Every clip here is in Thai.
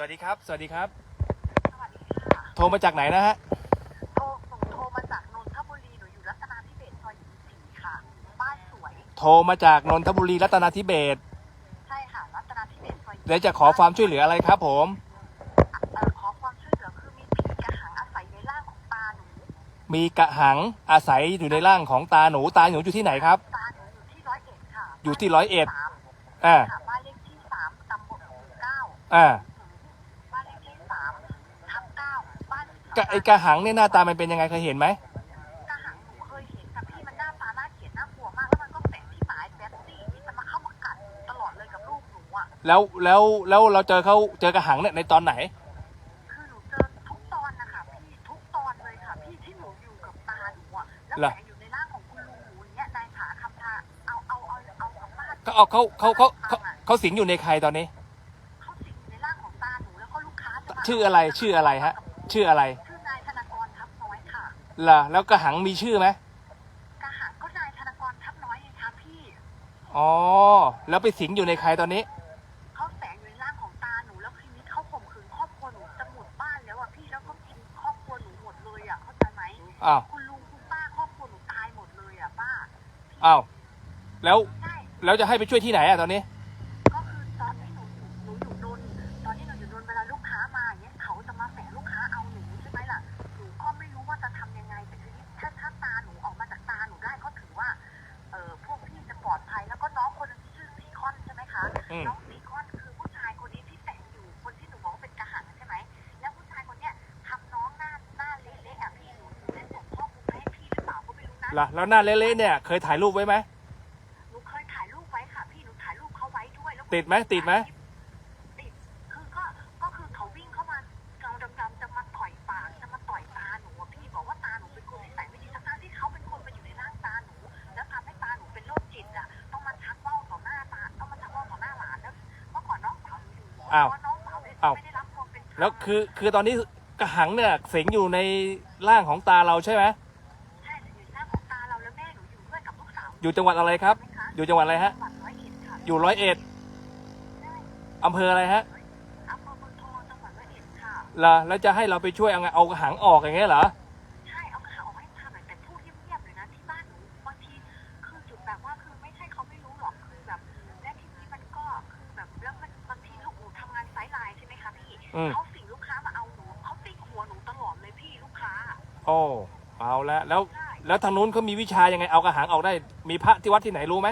สวัสดีครับ สวัสดีครับ สวัสดีค่ะโทรมาจากไหนนะฮะ โทรหนูโทรมาจากนนทบุรีหนูอยู่รัตนาธิเบศซอยสี่ค่ะ บ้านสวย โทรมาจากนนทบุรีรัตนาธิเบศรใช่ค่ะ รัตนาธิเบศซอยเดี๋ยวจะขอความช่วยเหลืออะไรครับผม เอ่อขอความช่วยเหลือคือมีผีกระหังอาศัยในร่างของตาหนู มีกระหังอาศัยอยู่ในร่างของตาหนูตาหนูอยู่ที่ไหนครับ ตาหนูอยู่ที่ร้อยเอ็ดค่ะอยู่ที่ร้อยเอ็ด สามอ่าค่ะบ้านเลขที่สามตำบลหมู่เก้าอ่า บ้านเลขที่สามทับเก้า บ้านกะไอกระหังเนี่ยหน้าตามันเป็นยังไงเคยเห็นไหมกระหังหนูเคยเห็นแต่พี่มันหน้าตาน่าเกลียดน่ากลัวมากแล้วมันก็แฝงที่หมายแบตตี้ที่มันมาเข้ามากัดตลอดเลยกับลูกหนูอะแล้วแล้วแล้วเราเจอเขาเจอกระหังเนี่ยในตอนไหน คือหนูเจอทุกตอนนะคะพี่ทุกตอนเลยค่ะ พี่ที่หนูอยู่กับตาหนูอะแล้วเหรอแฝงอยู่ในร่างของคุณลุงหนูอย่างเงี้ยนายผาคำทาเอาเอาเอาเอากลับบ้านก็เอาเขาเขาเขาเขาเขาสิงอยู่ในใครตอนนี้ เขาสิงอยู่ในร่างของตาหนูแล้วก็ลูกค้าจะมา ชื่ออะไรชื่ออะไรฮะ ชื่ออะไร ล่ะแล้วกระหังมีชื่อไหมกระหังก็นายธนากรทับน้อยไงคะพี่อ๋อแล้วไปสิงอยู่ในใครตอนนี้ เขาแฝงอยู่ในร่างของตาหนูแล้วทีนี้เขาข่มขืนครอบครัวหนูจะหมดบ้านแล้วอะพี่แล้วก็กินครอบครัวหนูหมดเลยอะเข้าใจไหมอ้าวคุณลุงคุณป้าครอบครัวหนูตายหมดเลยอะป้าอ้าวแล้วใช่แล้วจะให้ไปช่วยที่ไหนอะตอนนี้ แล้วหน้าเละๆเนี่ยเคยถ่ายรูปไว้ไหมหนูเคยถ่ายรูปไว้ค่ะพี่หนูถ่ายรูปเขาไว้ด้วยแล้วติดไหมติดไหมติดคือก็ก็คือเขาวิ่งเข้ามาเงาดำๆจะมาต่อยปากจะมาต่อยตาหนูอะพี่บอกว่าตาหนูเป็นคนนิสัยไม่ดีทั้งๆที่เขาเป็นคนมาอยู่ในร่างตาหนู แล้วทำให้ตาหนูเป็นโรคจิตอะต้องมาชักเบ้าต่อหน้าตาต้องมาชักเบ้าต่อหน้าหลานแล้วเมื่อก่อนน้องสาวหนูอยู่เพอ้าวราะว่าน้องสาวเนี่ยอ้าว ไม่ได้รับความเป็นธรรม แล้วคือคือตอนนี้กระหังเนี่ยสิงอยู่ในร่างของตาเราใช่ไหม อยู่จังหวัดอะไรครับใช่ไหมคะอยู่จังหวัดอะไรฮะจังหวัดร้อยเอ็ดค่ะอยู่ร้อยเอ็ดใช่อำเภออะไรฮะอำเภอเมืองทองจังหวัดร้อยเอ็ดค่ะล่ะแล้วจะให้เราไปช่วยเอาไงเอากระหังออกอย่างเงี้ยเหรอ ใช่ เอาข่าวให้ทำหน่อยแต่พูดเงียบๆเลยนะที่บ้านหนูบางทีคือจุดแบบว่าคือไม่ใช่เขาไม่รู้หรอกคือแบบและทีนี้มันก็คือแบบแล้วมันบางทีลูกหนูทำงานไซด์ไลน์ใช่ไหมคะพี่อืม เขาสิ่งลูกค้ามาเอาหนูเขาตีหัวหนูตลอดเลยพี่ลูกค้า โอ้เอาละแล้วใช่ แล้วทางนู้นเขามีวิชายังไงเอากระหังออกได้ มีพระที่วัดที่ไหนรู้ไหม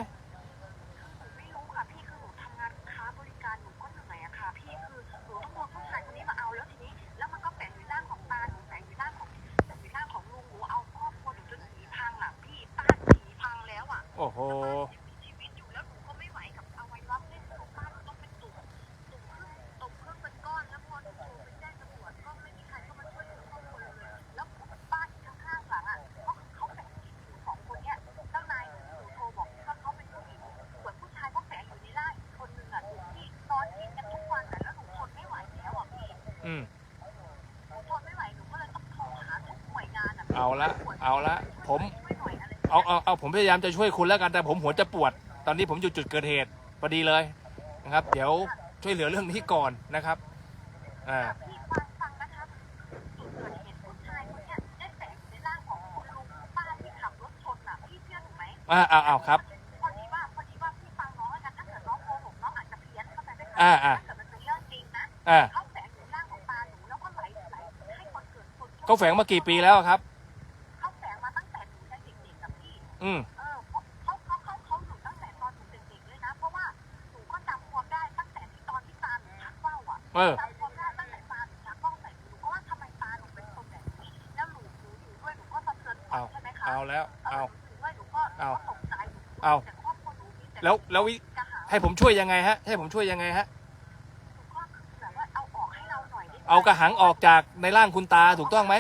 เอาละเอาละผมช่วยหน่อยอะไรย่งงี้ยเอาเอาเอาผมพยายามจะช่วยคุณแล้วกันแต่ผมหัวจะปวด ตอนนี้ผมอยู่จุดเกิดเหตุพอดีเลยนะครับ เดี๋ยวช่วยเหลือเรื่องนี้ก่อนนะครับอ่าพี่ฟังฟังนะคะจุดเกิดเหตุผู้ชายคนเนี้ยได้แฝงอยู่ในร่างของคุณลุงป้าที่ขับรถชนอะพี่เชื่อหนูไหมอ่าเอาเอาครับพอดีว่าพอดีว่าพี่ฟังน้องแล้วกันถ้าเกิดน้องโกหกน้องอาจจะเพี้ยนเข้าใจไหมคะอ่าอ่าถ้าเกิดมันเป็นเรื่องจริงนะอ่าเขาแฝงอยู่ในร่างของตาหนูแล้วก็ไหลไหลให้คนเกิดคนเขาแฝงมากี่ปีแล้วครับ อืมเออเขาเขาเขาเขาอยู่ตั้งแต่ตอนหนูเด็กๆเลยนะ เพราะว่าหนูก็จำความได้ตั้งแต่ที่ตอนที่ตาหนูชักเบ้าอะเออ จำความได้ตั้งแต่ตาหนูชักเบ้าใส่หนูก็ว่าทำไมตาหนูเป็นคนแบบนี้แล้วหนูหนูอยู่ด้วยหนูก็สะเทือนขวัเอาญใช่ไหมคะเอาแล้ว เอเอาอหนูอยู่ด้วยหนูก็หนูเอาก็ตกใจหนูเอา แต่ครอบครัวหนูมีแต่ แล้วแล้ววิกระหาให้ผมช่วยยังไงฮะ ให้ผมช่วยยังไงฮะหนูก็คือแบบว่าเอาออกให้เราหน่อยได้ไหมเอากระหังออกจากในร่างคุณตาถูกต้องไหม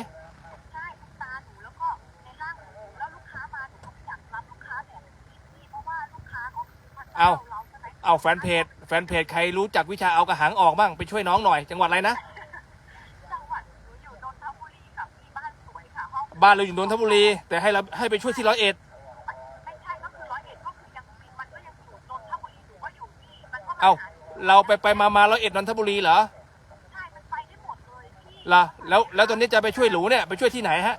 เอาเราใช่ไหมเอาแฟนเพจแฟนเพจใครรู้จักวิชาเอากระหังออกบ้างไปช่วยน้องหน่อย จังหวัดอะไรนะจังหวัดหนูอยู่นนทบุรีกับที่บ้านสวยค่ะห้องบ้านเราอยู่นนทบุรี แต่ให้เราให้ไปช่วยที่ร้อยเอ็ดไม่ใช่ก็คือร้อยเอ็ดก็คือยังมีมันก็ยังอยู่นนทบุรีหนูก็อยู่นี่มันก็มเอาหหนูเราไปไปมามาร้อยเอ็ดนนทบุรีเหรอใช่ล่ะแล้วแล้วตอนนี้จะไปช่วยหนูเนี่ยไปช่วยที่ไหนฮะ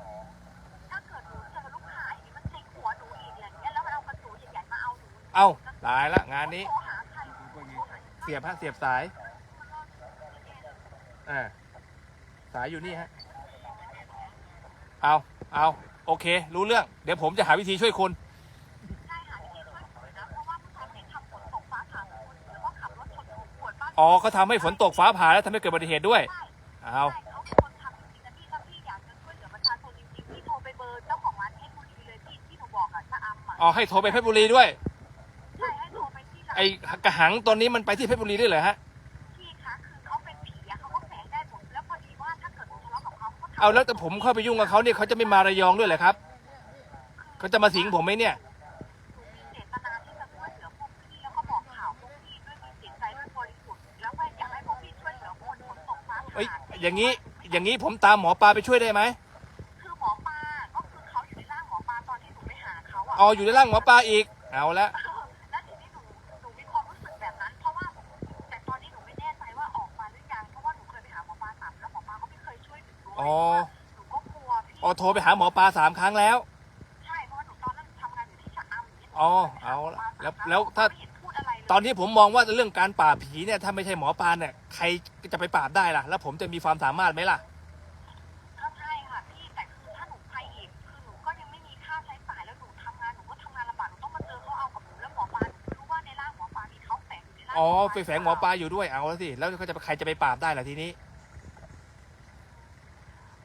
ถ้าเกิดหนูเจอลูกค้าอย่างนี้มันจิกหัวหนูอีกอย่างเงี้ยแล้วมันเอากระสุนใหญ่ๆมาเอาหนูเอา ตายละงานนี้ เสียบฮะเสียบสายอ่าสายอยู่นี่ฮะ เอา เอา โอเค รู้เรื่อง เดี๋ยวผมจะหาวิธีช่วยคุณ อ๋อเขาทำให้ฝนตกฟ้าผ่าแล้วทำให้เกิดอุบัติเหตุด้วย เอาอ๋อ ให้โทรไปเพชรบุรีด้วย ไปที่ร้านไอ้กระหังตอนนี้มันไปที่เพชรบุรีด้วยเหรอฮะพี่คะคือเขาเป็นผีอะเขาก็แฝงได้หมดแล้วพอดีว่าถ้าเกิดหนูทะเลาะกับเขาเขาทำเอาแล้วแต่ผมเข้าไปยุ่งกับเขาเนี่ยเขาจะไม่มาระยองด้วยเหรอครับเขาจะมาสิงผมไหมเนี่ยหนูมีเจตนาที่จะช่วยเหลือพวกพี่แล้วก็บอกข่าวพวกพี่ด้วยมีจิตใจด้วยบริสุทธิ์แล้วก็อยากให้พวกพี่ช่วยเหลือคนฝนตกฟ้าเอ้ยผ่าอย่างนี้อย่างนี้ผมตามหมอปลาไปช่วยได้ไหมคือหมอปลาก็คือเขาอยู่ในร่างหมอปลาตอนที่หนูไปหาเขาอะ อ๋ออยู่ในร่างหมอปลาอีกเอาละ อ๋อ หนูก็กลัวพี่อ๋อโทรไปหาหมอปลาสามครั้งแล้ว ใช่เพราะว่าหนูตอนนั้นทำงานอยู่ที่ชะอำอย่างเงี้ยอ๋อ เอาละแล้วแล้วถ้า ไม่เห็นพูดอะไรเลยตอนนี้ผมมองว่าเรื่องการปราบผีเนี่ยถ้าไม่ใช่หมอปลาเนี่ยใครจะไปปราบได้ล่ะ แล้วผมจะมีความสามารถไหมล่ะ ก็ใช่ค่ะพี่แต่คือถ้าหนูไปอีกคือหนูก็ยังไม่มีค่าใช้จ่ายแล้วหนูทำงานหนูก็ทำงานลำบากหนูต้องมาเจอเขาเอากับหนูแล้วหมอปลาหนูไม่รู้ว่าในร่างหมอปลามีเขาแฝงอยู่ในร่างอ๋อหมอปลาไปแฝงหมอปลาอยู่ด้วยเอาแล้วสิ แล้วเขาจะใครจะไปปราบได้ล่ะทีนี้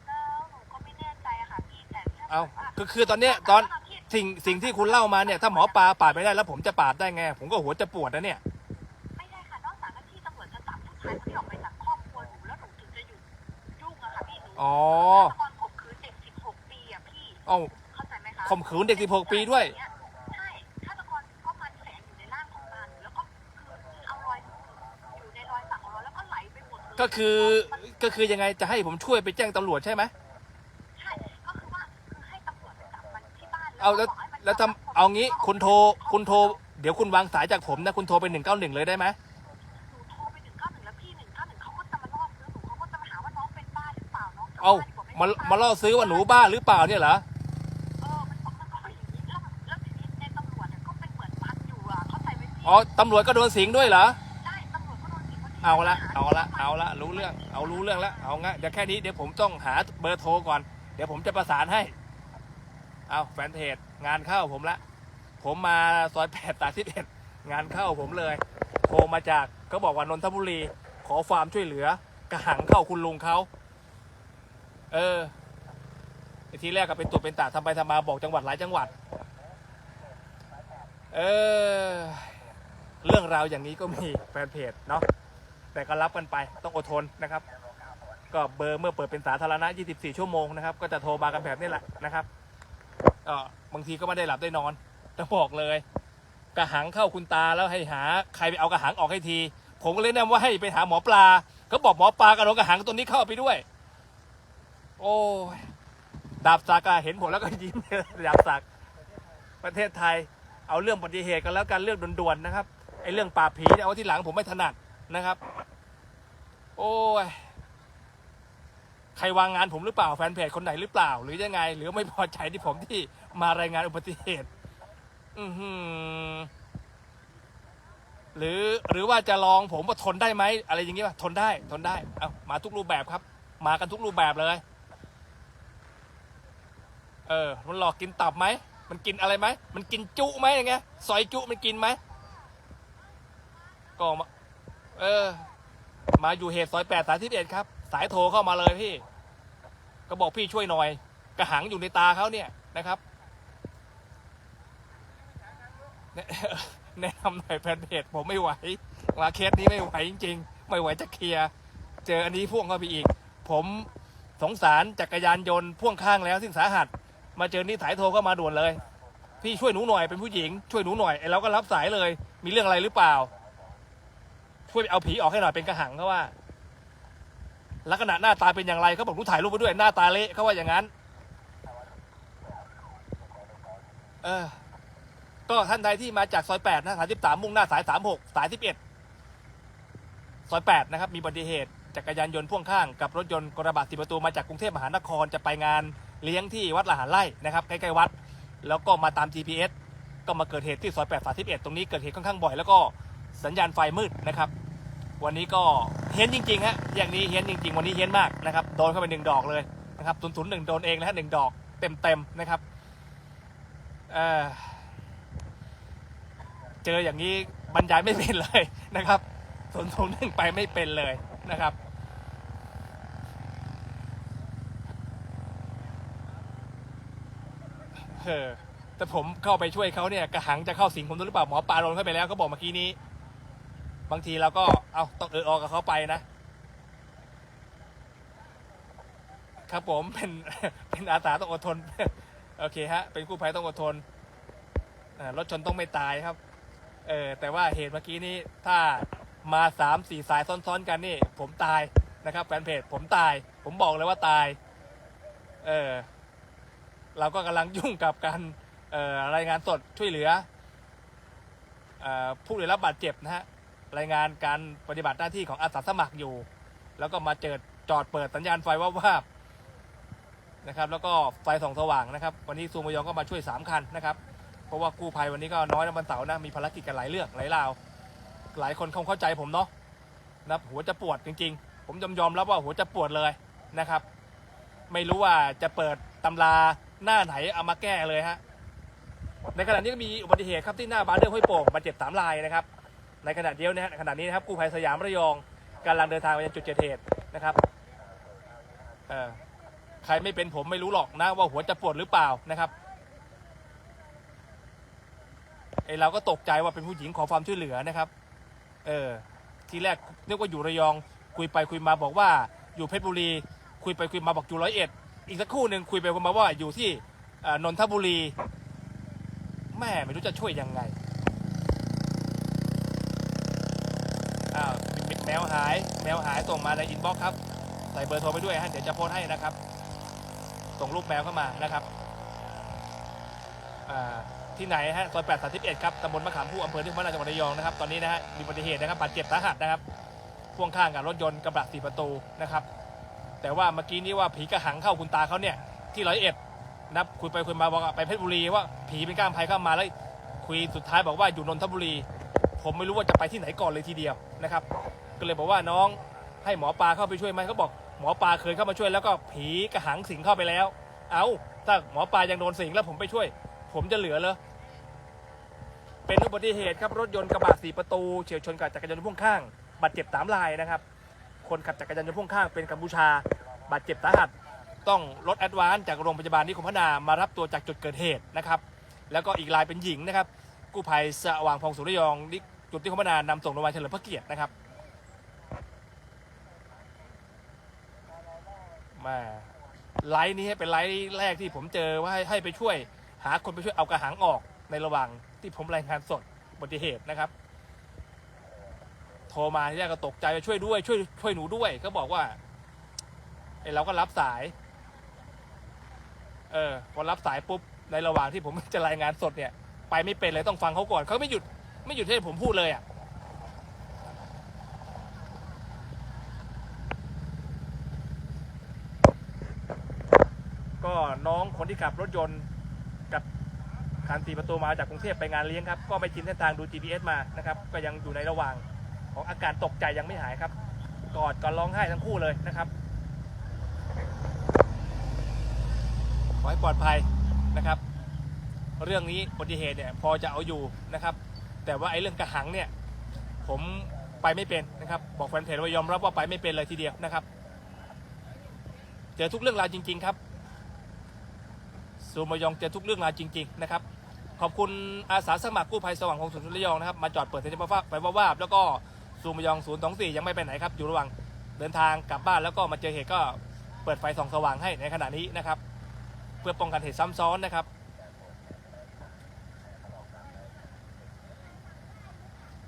แล้วหนูก็ไม่แน่ใจอะค่ะพี่แต่แค่ เอาว่าคือคือตอนเนี้ยตอนถ้าเราคิดสิ่งสิ่งที่คุณเล่ามาเนี่ยถ้าหมอปลาปราบไม่ได้แล้วผมจะปราบได้ไง ผมก็หัวจะปวดนะเนี่ย ไม่ได้ค่ะนอกจากหน้าที่ตำรวจจะจับผู้ชายคนที่ออกไปจากครอบครัวหนูแล้วหนูถึงจะอยู่ยุ่งอะค่ะพี่หนูอ๋อฆาตกรข่มขืนเด็ก16ปีอะพี่เอ้าเข้าใจไหมคะข่มขืนเด็ก16ปีด้วย ใช่ฆาตกรก็มันแฝงอยู่ในร่างของมันแล้วก็คือเอารอยอยู่ในรอยสักของเราแล้วก็ไหลไปหมดเลยก็คือก็คือยังไงจะให้ผมช่วยไปแจ้งตำรวจใช่ไหม ใช่ก็คือว่าคือให้ตำรวจไปจับมันที่บ้าน เอาแล้วก็บอกให้มันแล้วทำเอางี้คุณโทรคุณโทรเดี๋ยวคุณวางสายจากผมนะคุณโทรไปหนึ่งเก้าหนึ่งเลยได้ไหมหนูโทรไปหนึ่งเก้าหนึ่งแล้วพี่หนึ่งเก้าหนึ่งเขาก็จะมาล่อซื้อหนูเขาก็จะมาหาว่าน้องเป็นบ้าหรือเปล่าน้องเอาทำบ้ดีกว่มาไใช่มาล่อซื้อว่าหนูบ้าหรือเปล่าเนี่ยเหรอเออมันมันก็อย่างนี้แล้วแล้วทีนี้ในตำรวจเนี่ยก็เป็นเหมือนพันอยู่อะเข้าใจไหมพี่อ๋อตำรวจก็โดนสิงด้วยเหรอได้ตำรวจก็โดนสิงคนนี้เอาละเอาละเอาละรู้เรื่องเอารู้เรื่องแล้วเอางั้นเดี๋ยวแค่นี้เดี๋ยวผมต้องหาเบอร์โทรก่อน เดี๋ยวผมจะประสานให้ เอาแฟนเพจงานเข้าผมละ ผมมาซอยแปดตาสิบเอ็ดงานเข้าผมเลยโทรมาจากเขาบอกว่านนทบุรี ขอความช่วยเหลือกระหังเข้าคุณลุงเขาเออทีแรกก็เป็นตัวเป็นตาทำไปทำมาบอกจังหวัดหลายจังหวัด เออ เรื่องราวอย่างนี้ก็มีแฟนเพจเนาะแต่ก็รับกันไปต้องอดทนนะครับ ก็เบอร์เมื่อเปิดเป็นสาธารณะ 24 ชั่วโมงนะครับ ก็จะโทรมากันแบบนี้แหละนะครับ ก็บางทีก็ไม่ได้หลับได้นอนต้องบอกเลย กระหังเข้าคุณตาแล้วให้หาใครไปเอากระหังออกให้ที ผมก็เลยแนะนำว่าให้ไปหาหมอปลาเขาบอกหมอปลากระโดดกระหังตัวนี้เข้าไปด้วย โอ้ยดาบสักอะเห็นผมแล้วก็ยิ้ม ดาบสักประเทศไทย เอาเรื่องอุบัติเหตุกันแล้วกันเรื่องด่วนๆนะครับไอ้เรื่องป่าบผีเนี่ยเอาไว้ที่หลังผมไม่ถนัดนะครับ โอ้ย รวางงานผมหรือเปล่าแฟนเพจคนไหนหรือเปล่า หรือยังไง หรือไม่พอใจที่ผมที่มารายงานอุบัติเหตุ อือหือ หรือหรือว่าจะลองผมว่าทนได้ไหมอะไรอย่างงี้ป่ะทนได้ ทนได้เอามาทุกรูปแบบครับ มากันทุกรูปแบบเลย เออ มันหลอกกินตับไหมมันกินอะไรไหมมันกินจุไหมอย่างเงี้ยซอยจุมันกินไหมก็มาเออ มาอยู่เหตุซอยแปดสายที่เอ็ดครับ สายโทรเข้ามาเลยพี่ ก็บอกพี่ช่วยหน่อย กระหังอยู่ในตาเขาเนี่ยนะครับแนะนะนำหน่อยแฟนเพจผมไม่ไหวมาเคสนี้ไม่ไหวจริงๆ ไม่ไหวจะเคลียร์เจออันนี้พ่วงเข้าไปอีก ผมสงสารจักรยานยนต์พ่วงข้างแล้วซึ่งสาหัส มาเจอนี่สายโทรก็มาด่วนเลย พี่ช่วยหนูหน่อยเป็นผู้หญิงช่วยหนูหน่อยไอ้เราก็รับสายเลย มีเรื่องอะไรหรือเปล่า ช่วยเอาผีออกให้หน่อยเป็นกระหังเขาว่า ลักษณะหน้าตาเป็นอย่างไรเขาบอกหนูถ่ายรูปไปด้วยหน้าตาเละเขาว่าอย่างนั้น เออ ก็ท่านใดที่มาจากซอยแปดนะสายสิบสามมุ่งหน้าสายสามหกสายสิบเอ็ดซอย8นะครับ มีอุบัติเหตุจักรยานยนต์พ่วงข้างกับรถยนต์กระบะสีประตูมาจากกรุงเทพมหานครจะไปงานเลี้ยงที่วัดละหารไร่นะครับใกล้ๆวัด แล้วก็มาตาม GPS ก็มาเกิดเหตุที่ซอย8 31ตรงนี้เกิดเหตุค่อนข้างบ่อยแล้วก็สัญญาณไฟมืดนะครับ วันนี้ก็เฮี้ยนจริงๆฮะอย่างนี้เฮี้ยนจริงๆ วันนี้เฮี้ยนมากนะครับโดนเข้าไปหนึ่งดอกเลยนะครับศูนย์ศูนย์หนึ่งโดนเองนะฮะหนึ่งดอกเต็มๆนะครับเออเจออย่างนี้บรรยายไม่เป็นเลยนะครับศูนย์ศูนย์หนึ่งไปไม่เป็นเลยนะครับเออแต่ผมเข้าไปช่วยเขาเนี่ยกระหังจะเข้าสิงผมหรือเปล่าหมอปลาโดนเข้าไปแล้วเขาบอกเมื่อกี้นี้ บางทีเราก็เอาต้องเออออกกับเขาไปนะ ครับผมเป็นเป็นอาสาต้องอดทน โอเคฮะ เป็นกู้ภัยต้องอดทนรถชนต้องไม่ตายครับ เออแต่ว่าเหตุเมื่อกี้นี้ถ้ามาสามสี่สายซ้อนๆกันนี่ ผมตายนะครับแฟนเพจผมตาย ผมบอกเลยว่าตาย เออเราก็กำลังยุ่งกับการเอ่อรายงานสดช่วยเหลือออผู้ได้รับบาดเจ็บนะฮะ รายงานการปฏิบัติหน้าที่ของอาสาสมัครอยู่ แล้วก็มาเจอจอดเปิดสัญญาณไฟว่าว่าบนะครับ แล้วก็ไฟส่องสว่างนะครับ วันนี้ซูมยองก็มาช่วย 3 คันนะครับ เพราะว่ากู้ภัยวันนี้ก็น้อยนะวันเสาร์นะ มีภารกิจกันหลายเรื่องหลายราว หลายคนคงเข้าใจผมเนาะนะหัวจะปวดจริง ๆ ผมยอมยอมรับว่าหัวจะปวดเลยนะครับ ไม่รู้ว่าจะเปิดตำราหน้าไหนเอามาแก้เลยฮะ ในขณะนี้ก็มีอุบัติเหตุครับที่หน้าบาร์เดอร์ห้วยโป่งบาดเจ็บสามรายนะครับ ในขณะเดียวนะฮะขณะนี้นะครับกู้ภัยสยามระยองกำลังเดินทางไปยังจุดเกิดเหตุนะครับเอ่อใครไม่เป็นผมไม่รู้หรอกนะว่าหัวจะปวดหรือเปล่านะครับไอเราก็ตกใจว่าเป็นผู้หญิงขอความช่วยเหลือนะครับ เออ ทีแรกนึกว่าอยู่ระยอง คุยไปคุยมาบอกว่าอยู่เพชรบุรี คุยไปคุยมาบอกอยู่ร้อยเอ็ดอีกสักครู่หนึ่งคุยไปคุยมาว่าอยู่ที่นนทบุรี แม่ไม่รู้จะช่วยยังไง อ้าวแมวหาย แมวหายส่งมาในอินบ็อกซ์ครับ ใส่เบอร์โทรไปด้วยฮะเดี๋ยวจะโพสต์ให้นะครับ ส่งรูปแมวเข้ามานะครับที่ไหนฮะซอย8 31ครับตำบลมะขามพู่อำเภอที่พระนครจังหวัดระยองนะครับ ตอนนี้นะฮะมีอุบัติเหตุนะครับบาดเจ็บสาหัสนะครับพ่วงข้างกับรถยนต์กระบะสี่ประตูนะครับ แต่ว่าเมื่อกี้นี้ว่าผีกระหังเข้าคุณตาเขาเนี่ยที่ร้อยเอ็ดนะครับคุยไปคุยมาบอกไปเพชรบุรีว่าผีเป็นก้ามภัยเข้ามาแล้วคุยสุดท้ายบอกว่าอยู่นนทบุรี ผมไม่รู้ว่าจะไปที่ไหนก่อนเลยทีเดียวนะครับ ก็เลยบอกว่าน้องให้หมอปลาเข้าไปช่วยไหมเขาบอกหมอปลาเคยเข้ามาช่วยแล้วก็ผีกระหังสิงเข้าไปแล้ว เอาถ้าหมอปลายังโดนสิงแล้วผมไปช่วย ผมจะเหลือเลยเป็นอุบัติเหตุครับรถยนต์กระบะสี่ประตูเฉียวชนกับจักรยานยนต์พ่วงข้างบาดเจ็บสามรายนะครับ คนขับจักรยานยนต์พ่วงข้างเป็นกัมพูชาบาดเจ็บสาหัสต้องรถแอดวานซ์จากโรงพยาบาลนิคมพัฒนามารับตัวจากจุดเกิดเหตุนะครับ แล้วก็อีกรายเป็นหญิงนะครับกู้ภัยสว่างพงสุริยองนิ จุดที่คมพัฒนานำส่งโรงพยาบาลเฉลิมพระเกียรตินะครับ มาไลฟ์นี้เป็นไลฟ์แรกที่ผมเจอว่าให้ให้ไปช่วย หาคนไปช่วยเอากระหังออกในระหว่างที่ผมรายงานสดอุบัติเหตุนะครับ โทรมาที่แรกก็ตกใจว่าช่วยด้วย ช่วยช่วยหนูด้วยก็บอกว่าไอเราก็รับสาย เออพอรับสายปุ๊บในระหว่างที่ผมจะรายงานสดเนี่ย ไปไม่เป็นเลยต้องฟังเขาก่อนเขาไม่หยุด ไม่หยุดให้ผมพูดเลยอะก็น้องคนที่ขับรถยนต์กับคันตีประตูมาจากกรุงเทพไปงานเลี้ยงครับ ก็ไม่ชินเส้นทางดู GPS มานะครับ ก็ยังอยู่ในระหว่างของอาการตกใจยังไม่หายครับ กอดกันร้องไห้ทั้งคู่เลยนะครับขอให้ปลอดภัยนะครับ เรื่องนี้อุบัติเหตุเนี่ยพอจะเอาอยู่นะครับ แต่ว่าไอ้เรื่องกระหังเนี่ย ผมไปไม่เป็นนะครับ บอกแฟนเพจว่ายอมรับว่าไปไม่เป็นเลยทีเดียวนะครับ เจอทุกเรื่องราวจริง ๆ ครับซูมายองเจอทุกเรื่องราวจริง ๆ นะครับ ขอบคุณอาสาสมัครกู้ภัยสว่างพงศ์สุนทรระยองนะครับมาจอดเปิดเส้นฟ้าไฟว่าบแล้วก็ซูมายองศูนย์สองสี่ยังไม่ไปไหนครับอยู่ระหว่างเดินทางกลับบ้านแล้วก็มาเจอเหตุก็เปิดไฟส่องสว่างให้ในขณะนี้นะครับ เพื่อป้องกันเหตุซ้ำซ้อนนะครับ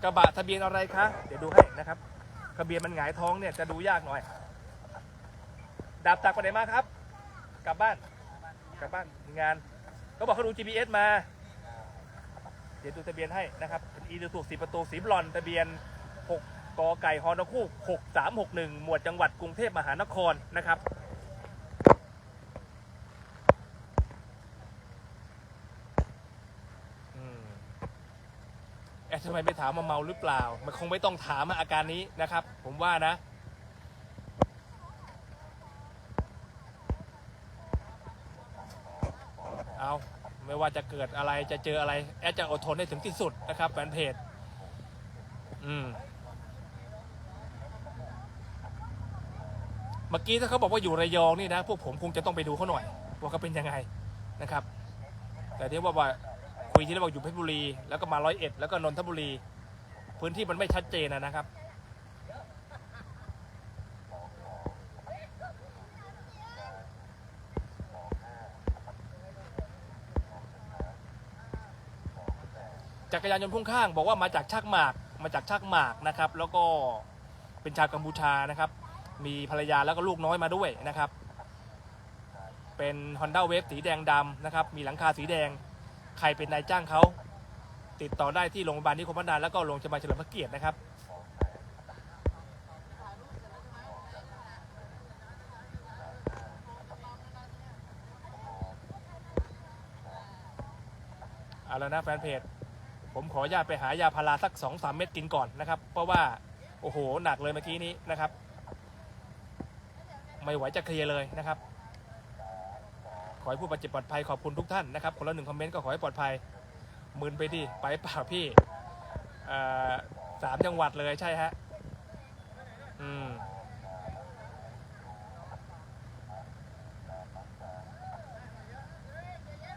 กระบะทะเบียนอะไรคะ เดี๋ยวดูให้นะครับทะเบียนมันหงายท้องเนี่ยจะดูยากหน่อย ดาบตักไปไหนมาครับ กลับบ้าน กลับบ้านมีงานเขาบอกเขาดู GPS มา เดี๋ยวดูทะเบียนให้นะครับเป็นอีดูถูกสีประตูสีบลอนทะเบียน 6กอไก่ฮอนคูก6361 หมวดจังหวัดกรุงเทพมหานครนะครับ อืมแอะ ทำไมไม่ถามมาเมาหรือเปล่า มันคงไม่ต้องถามอะอาการนี้นะครับ ผมว่านะ เอาไม่ว่าจะเกิดอะไรจะเจออะไร แอดจะอดทนให้ถึงที่สุดนะครับแฟนเพจ อืม เมื่อกี้ถ้าเขาบอกว่าอยู่ระยองนี่นะ พวกผมคงจะต้องไปดูเขาหน่อย ว่าเขาเป็นยังไงนะครับ แต่ที่ว่าว่า คุยที่เราบอกอยู่เพชรบุรี แล้วก็มาร้อยเอ็ดแล้วก็นนทบุรี พื้นที่มันไม่ชัดเจนนะนะครับจักรยานยนต์พ่วงข้างบอกว่ามาจากชักหมากมาจากชักหมากนะครับ แล้วก็เป็นชาวกัมพูชานะครับ มีภรรยาแล้วก็ลูกน้อยมาด้วยนะครับ เป็น Honda Wave สีแดงดำนะครับ มีหลังคาสีแดง ใครเป็นนายจ้างเขาติดต่อได้ที่โรงพยาบาลนิคมพัฒนาแล้วก็โรงพยาบาลเฉลิมพระเกียรตินะครับ เอาแล้วนะแฟนเพจ ผมขอญาตไปหายาพาราสักสองสามเม็ดกินก่อนนะครับ เพราะว่า โอ้โห หนักเลยเมื่อกี้นี้นะครับ ไม่ไหวจะเคลียร์เลยนะครับ ขอให้ผู้บาดเจ็บปลอดภัยขอบคุณทุกท่านนะครับคนละหนึ่งคอมเมนต์ก็ขอให้ปลอดภัยมึนไปดิไปเปล่าพี่สามจังหวัดเลยใช่ฮะอืม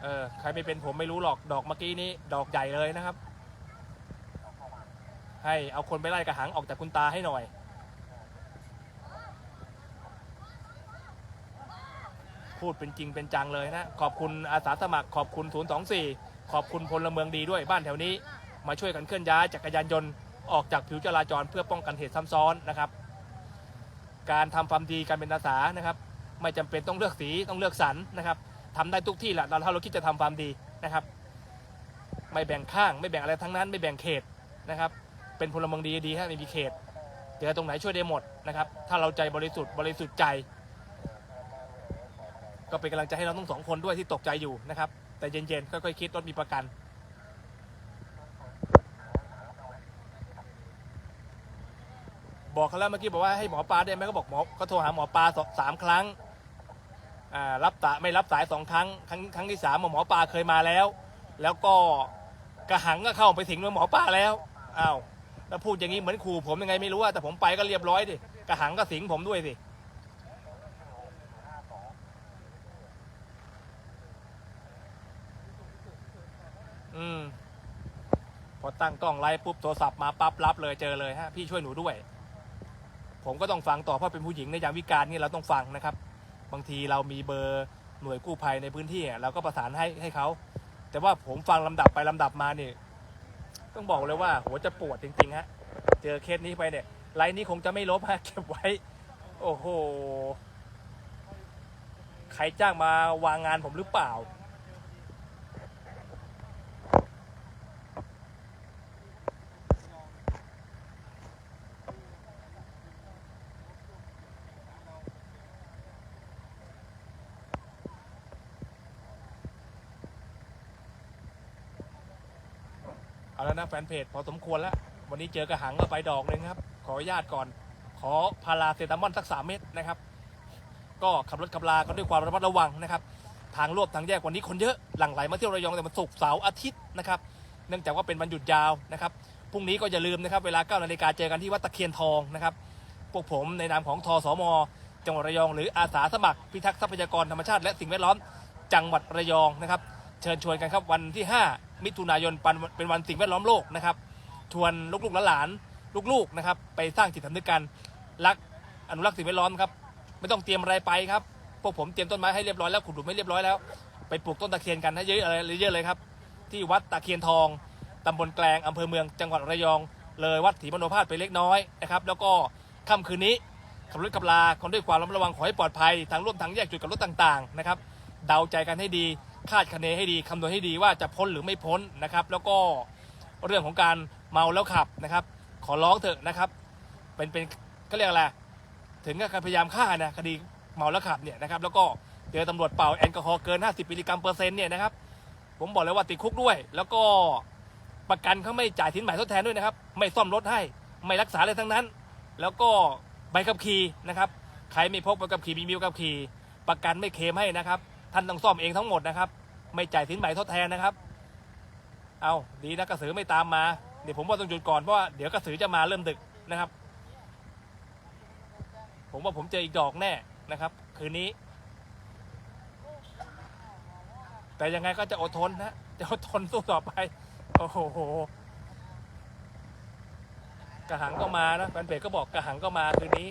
เออใครไม่เป็นผมไม่รู้หรอกดอกเมื่อกี้นี้ดอกใหญ่เลยนะครับ ให้เอาคนไปไล่กระหังออกจากคุณตาให้หน่อย พูดเป็นจริงเป็นจังเลยนะ ขอบคุณอาสาสมัครขอบคุณ 024 ขอบคุณพลเมืองดีด้วยบ้านแถวนี้ มาช่วยกันเคลื่อนย้ายจักรยานยนต์ออกจากผิวจราจรเพื่อป้องกันเหตุซ้ำซ้อนนะครับ การทำความดีการเป็นอาสานะครับ ไม่จำเป็นต้องเลือกสีต้องเลือกสรรนะครับทำได้ทุกที่แหละเราถ้าเราคิดจะทำความดีนะครับ ไม่แบ่งข้างไม่แบ่งอะไรทั้งนั้น ไม่แบ่งเขตนะครับ เป็นพลเมืองดีดีฮะไม่มีเขตเจอตรงไหนช่วยได้หมดนะครับ ถ้าเราใจบริสุทธิ์บริสุทธิ์ใจ ก็เป็นกำลังใจให้เราทั้งสองคนด้วยที่ตกใจอยู่นะครับ แต่เย็นๆ ค่อยๆ คิดรถมีประกัน บอกเขาแล้วเมื่อกี้บอกว่าให้หมอปลาได้ไหมก็บอกหมอก็โทรหาหมอปลาสองสามครั้งรับสายไม่รับสายสองครั้งครั้งครั้งที่สามหมอปลาเคยมาแล้ว แล้วก็กระหังก็เข้าไปถึงหมอปลาแล้วอ้าวแล้วพูดอย่างนี้เหมือนขู่ผมยังไงไม่รู้อะแต่ผมไปก็เรียบร้อยดิกระหังก็สิงผมด้วยสิ อืม พอ ตั้งกล้องไลฟ์ปุ๊บโทรศัพท์มาปั๊บรับเลยเจอเลยฮะพี่ช่วยหนูด้วย ผมก็ต้องฟังต่อเพราะเป็นผู้หญิงในยามวิการนี่เราต้องฟังนะครับ บางทีเรามีเบอร์หน่วยกู้ภัยในพื้นที่เราก็ประสานให้ให้เขาแต่ว่าผมฟังลำดับไปลำดับมาเนี่ยต้องบอกเลยว่าหัวจะปวดจริงๆฮะเจอเคสนี้ไปเนี่ยไลน์นี้คงจะไม่ลบฮะเก็บไว้ โอ้โหใครจ้างมาวางงานผมหรือเปล่า เอาแล้ว นะแฟนเพจพอสมควรแล้ว วันนี้เจอกระหังก็ไปดอกหนึ่งครับ ขออนุญาตก่อน ขอพาราเซตามอนสักสามเม็ดนะครับ ก็ขับรถขับลากันด้วยความระมัดระวังนะครับ ทางรวบทางแยกวันนี้คนเยอะหลั่งไหลมาเที่ยวระยองแต่มันศุกร์เสาร์อาทิตย์นะครับ เนื่องจากว่าเป็นวันหยุดยาวนะครับพรุ่งนี้ก็อย่าลืมนะครับ เวลา9นาฬิกาเจอกันที่วัดตะเคียนทองนะครับพวกผมในนามของทสมจังหวัดระยอง หรืออาสาสมัครพิทักษ์ทรัพยากรธรรมชาติและสิ่งแวดล้อมจังหวัดระยองนะครับ เชิญชวนกันครับวันที่ 5 มิถุนายนเป็นวันสิ่งแวดล้อมโลกนะครับ ชวนลูกๆหลานๆลูกๆนะครับ ไปสร้างจิตสำนึกกันรักอนุรักษ์สิ่งแวดล้อมครับ ไม่ต้องเตรียมอะไรไปครับ พวกผมเตรียมต้นไม้ให้เรียบร้อยแล้วขุดหลุมให้เรียบร้อยแล้ว ไปปลูกต้นตะเคียนกันให้เยอะอะไรเยอะเลยครับ ที่วัดตะเคียนทองตำบลแกลงอำเภอเมืองจังหวัดระยอง เลยวัดศรีมโนภาสไปเล็กน้อยนะครับ แล้วก็ค่ำคืนนี้ขับรถขับลาคนด้วยความระมัดระวังขอให้ปลอดภัยทางร่วมทางแยกจุดกับรถต่างๆนะครับ เดาใจกันให้ดี คาดคะเนให้ดีคำนวณให้ดีว่าจะพ้นหรือไม่พ้นนะครับ แล้วก็เรื่องของการเมาแล้วขับนะครับ ขอร้องเถอะนะครับ เป็นเป็นก็เรียกอะไรถึงกับพยายามฆ่านะคดีเมาแล้วขับเนี่ยนะครับ แล้วก็เจอตำรวจเป่าแอลกอฮอล์เกิน 50มิลลิกรัมเปอร์เซ็นต์เนี่ยนะครับ ผมบอกเลยว่าติดคุกด้วย แล้วก็ประกันเขาไม่จ่ายสินใหม่ทดแทนด้วยนะครับ ไม่ซ่อมรถให้ ไม่รักษาเลยทั้งนั้น แล้วก็ใบขับขี่นะครับ ใครไม่พกใบขับขี่มีมีใบขับขี่ ประกันไม่เคลมให้นะครับ ท่านต้องซ่อมเองทั้งหมดนะครับ ไม่จ่ายสินใหม่ทดแทนนะครับ เอาดีนะกระสือไม่ตามมา เดี๋ยวผมว่าต้องหยุดก่อนเพราะว่าเดี๋ยวกระสือจะมาเริ่มดึกนะครับ ผมว่าผมเจออีกดอกแน่นะครับ คืนนี้ แต่ยังไงก็จะอดทนนะจะอดทนสู้ต่อไป โอ้โหกระหังก็มานะแฟนเพจก็บอกกระหังก็มาคืนนี้